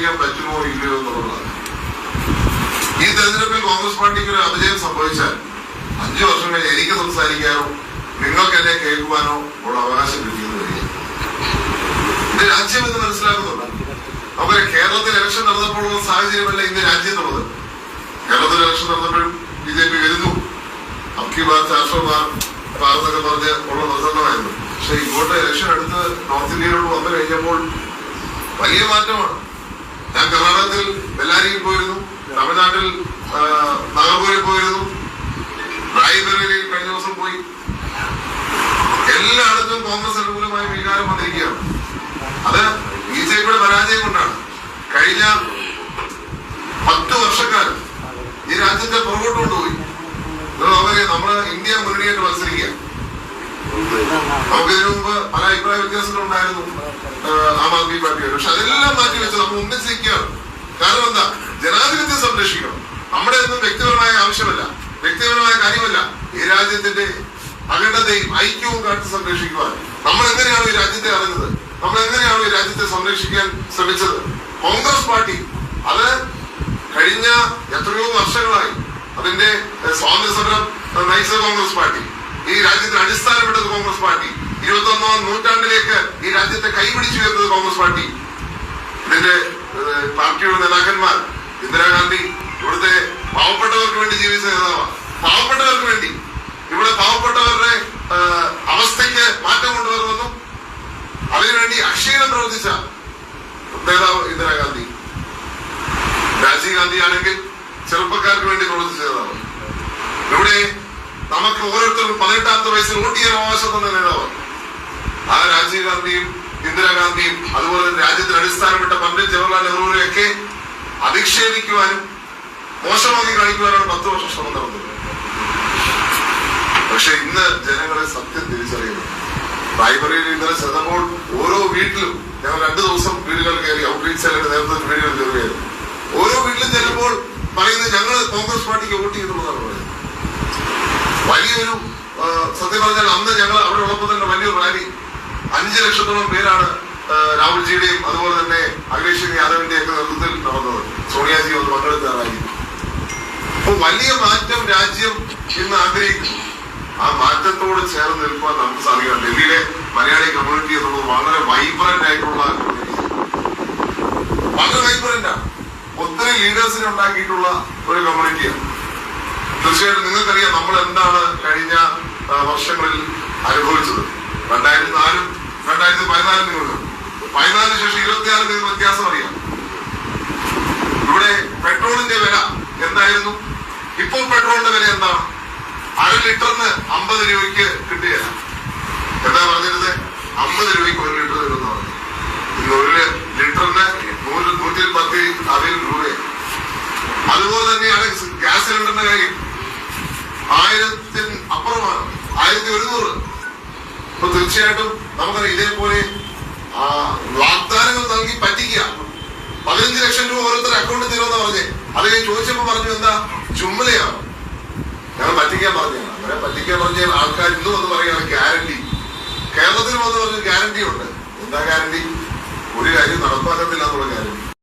പ്രഖ്യാപിക്കാൻ പറ്റുമോ ഇല്ലയോ എന്നുള്ളതാണ്. ഈ തെരഞ്ഞെടുപ്പിൽ കോൺഗ്രസ് പാർട്ടിക്ക് ഒരു അപജയം സംഭവിച്ചാൽ അഞ്ചു വർഷം കഴിഞ്ഞ് എനിക്ക് സംസാരിക്കാനോ നിങ്ങൾക്ക് എന്നെ കേൾക്കുവാനോ ഉള്ള അവകാശം ലഭിക്കുന്നത് ഇത് രാജ്യം എന്ന് മനസ്സിലാക്കുന്നുണ്ട്? അതുപോലെ കേരളത്തിൽ ഇലക്ഷൻ നടന്നപ്പോഴുള്ള സാഹചര്യമല്ല ഇന്ന് രാജ്യം എന്നുള്ളത്. കേരളത്തിൽ ഇലക്ഷൻ നടന്നപ്പോഴും ബി ജെ പി വരുന്നു. അബ്കി ബാർ രാഷ്ട്രീയ ഭാരതൊക്കെ പറഞ്ഞ് ഉള്ള പ്രസംഗമായിരുന്നു പക്ഷെ ഇങ്ങോട്ട് ഇലക്ഷൻ അടുത്ത് നോർത്ത് ഇന്ത്യയിലോട്ട് വന്നു കഴിഞ്ഞപ്പോൾ വലിയ മാറ്റമാണ്. ഞാൻ കർണാടകത്തിൽ ബെല്ലാരിയിൽ പോയിരുന്നു തമിഴ്നാട്ടിൽ നാഗപൂരിൽ പോയിരുന്നു. റായ്ബറേലിയിൽ കഴിഞ്ഞ ദിവസം പോയി. എല്ലായിടത്തും കോൺഗ്രസ് അനുകൂലമായ വികാരം വന്നിരിക്കുകയാണ്. അത് ബി ജെ പിയുടെ പരാജയം കൊണ്ടാണ്. കഴിഞ്ഞ പത്ത് വർഷക്കാലം ഈ രാജ്യത്തെ പുറകോട്ട് കൊണ്ടുപോയി. അവരെ നമ്മൾ ഇന്ത്യ മുന്നണിയായിട്ട് മത്സരിക്കുക നമുക്ക് ഇതിനു മുമ്പ് പല അഭിപ്രായ വ്യത്യാസങ്ങളുണ്ടായിരുന്നു ആം ആദ്മി പാർട്ടിയുടെ പക്ഷെ അതെല്ലാം മാറ്റി വെച്ച് നമ്മൾ ഒന്നിച്ചിരിക്കുകയാണ്. കാരണം എന്താ? ജനാധിപത്യം സംരക്ഷിക്കണം. നമ്മുടെ ഒന്നും വ്യക്തിപരമായ ആവശ്യമല്ല. വ്യക്തിപരമായ കാര്യമല്ല. ഈ രാജ്യത്തിന്റെ അഖണ്ഡതയും ഐക്യവും കാത്തു സംരക്ഷിക്കുവാൻ. നമ്മൾ എങ്ങനെയാണ് ഈ രാജ്യത്തെ അറിഞ്ഞത് നമ്മൾ എങ്ങനെയാണ് ഈ രാജ്യത്തെ സംരക്ഷിക്കാൻ ശ്രമിച്ചത്? കോൺഗ്രസ് പാർട്ടി അത് കഴിഞ്ഞ എത്രയോ വർഷങ്ങളായി അതിന്റെ സ്വാതന്ത്ര്യ സമരം കോൺഗ്രസ് പാർട്ടി. ഈ രാജ്യത്തിന് അടിസ്ഥാനപ്പെട്ടത് കോൺഗ്രസ് പാർട്ടി. ഇരുപത്തൊന്നാം നൂറ്റാണ്ടിലേക്ക് ഈ രാജ്യത്തെ കൈപിടിച്ചു ഉയർത്തത് കോൺഗ്രസ് പാർട്ടി. ഇതിന്റെ പാർട്ടിയുടെ നേതാക്കന്മാർ ഇന്ദിരാഗാന്ധി ഇവിടുത്തെ പാവപ്പെട്ടവർക്ക് വേണ്ടി ജീവിച്ച നേതാവാണ് പാവപ്പെട്ടവർക്ക് വേണ്ടി. ഇവിടെ പാവപ്പെട്ടവരുടെ അവസ്ഥയ്ക്ക് മാറ്റം കൊണ്ടുവരുമെന്നും അതിനുവേണ്ടി അക്ഷീണം പ്രവർത്തിച്ച നേതാവ് ഇന്ദിരാഗാന്ധി. രാജീവ് ഗാന്ധി ആണെങ്കിൽ ചെറുപ്പക്കാർക്ക് വേണ്ടി പ്രവർത്തിച്ച നേതാവ് ഇവിടെ നമുക്ക് ഓരോരുത്തർക്കും പതിനെട്ടാമത്തെ തന്ന നേതാവ് ആ രാജീവ് ഗാന്ധിയും ഇന്ദിരാഗാന്ധിയും അതുപോലെ രാജ്യത്തിന് അടിസ്ഥാനപ്പെട്ട പണ്ഡിറ്റ് ജവഹർലാൽ നെഹ്റുവിനെയൊക്കെ അധിക്ഷേപിക്കുവാനും മോശമാക്കി കാണിക്കുവാനാണ് പത്ത് വർഷം ശ്രമം നടന്നത്. പക്ഷെ ഇന്ന് ജനങ്ങളെ സത്യം തിരിച്ചറിയുന്നു. ലൈബ്രറിയിൽ ഇന്നലെ ചെന്നപ്പോൾ ഓരോ വീട്ടിലും ഞങ്ങൾ രണ്ടു ദിവസം വീടുകൾ കയറി ഔട്ട്റീച്ച് അല്ലെങ്കിൽ നേതൃത്വത്തിൽ വീടുകൾ കയറുകയായിരുന്നു. ഓരോ വീട്ടിലും ചെല്ലുമ്പോൾ പറയുന്നത് ഞങ്ങൾ കോൺഗ്രസ് പാർട്ടിക്ക് വോട്ട് ചെയ്യുന്നുള്ളതാണ് പറയുന്നത്. വലിയൊരു സത്യം പറഞ്ഞാൽ അന്ന് ഞങ്ങൾ അവിടെ ഉള്ളപ്പോൾ തന്നെ വലിയൊരു റാലി. അഞ്ച് ലക്ഷത്തോളം പേരാണ് രാഹുൽജിയുടെയും അതുപോലെ തന്നെ അഖിലേഷ് യാദവിന്റെയും ഒക്കെ നേതൃത്വത്തിൽ നടന്നത്. സോണിയാജി ഒന്ന് പങ്കെടുത്ത റാലി. അപ്പൊ വലിയ മാറ്റം രാജ്യം ഇന്ന് ആഗ്രഹിക്കുന്നു. ആ മാറ്റത്തോട് ചേർന്ന് നിൽക്കുവാൻ നമുക്ക് സാധിക്കണം. ഡൽഹിയിലെ മലയാളി കമ്മ്യൂണിറ്റി എന്നുള്ളത് വളരെ വൈബ്രന്റ് ആയിട്ടുള്ള. വളരെ വൈബ്രന്റ് ആണ്. ഒത്തിരി ലീഡേഴ്സിനെ ഉണ്ടാക്കിയിട്ടുള്ള ഒരു കമ്മ്യൂണിറ്റിയാണ് തീർച്ചയായിട്ടും നിങ്ങൾക്കറിയാം നമ്മൾ എന്താണ് കഴിഞ്ഞ വർഷങ്ങളിൽ അനുഭവിച്ചത്. രണ്ടായിരത്തി നാലും രണ്ടായിരത്തി പതിനാലും നിങ്ങൾ പതിനാലിന് ശേഷം ഇരുപത്തിയാറ് നിങ്ങൾക്ക് വ്യത്യാസം അറിയാം. ഇവിടെ പെട്രോളിന്റെ വില എന്തായിരുന്നു? ഇപ്പോൾ പെട്രോളിന്റെ വില എന്താണ്? അര ലിറ്ററിന് അമ്പത് രൂപയ്ക്ക് കിട്ടുകയില്ല എന്താ പറഞ്ഞിരുന്നത് അമ്പത് രൂപയ്ക്ക് ഒരു ലിറ്റർ തരുമെന്ന് പറഞ്ഞു ഒരു ലിറ്ററിന് നൂറ് നൂറ്റി പത്ത് അതിൽ രൂപ അതുപോലെ തന്നെയാണ് ഗ്യാസ് സിലിണ്ടറിന്റെ കാര്യം. ആയിരത്തിന് അപ്പുറമാണ്. ആയിരത്തി ഒരുന്നൂറ്. അപ്പൊ തീർച്ചയായിട്ടും നമുക്കറിയാം ഇതേപോലെ ആ, വാഗ്ദാനങ്ങൾ നൽകി പറ്റിക്കുക. പതിനഞ്ച് ലക്ഷം രൂപ ഓരോരുത്തർ അക്കൗണ്ടിൽ തരുമെന്ന് പറഞ്ഞേ. അത് ഞാൻ ചോദിച്ചപ്പോ പറഞ്ഞു എന്താ ചുമലയാണ് ഞങ്ങൾ പറ്റിക്കാൻ പറഞ്ഞാണ് അങ്ങനെ പറ്റിക്കാൻ പറഞ്ഞ ആൾക്കാർ ഇന്നും വന്ന് പറയുകയാണ് ഗ്യാരണ്ടി കേരളത്തിൽ വന്ന് പറഞ്ഞ ഗ്യാരണ്ടി ഉണ്ട്. എന്താ ഗ്യാരണ്ടി ഒരു കാര്യം നടപ്പാക്കത്തില്ല എന്നുള്ള ഗ്യാരണ്ടി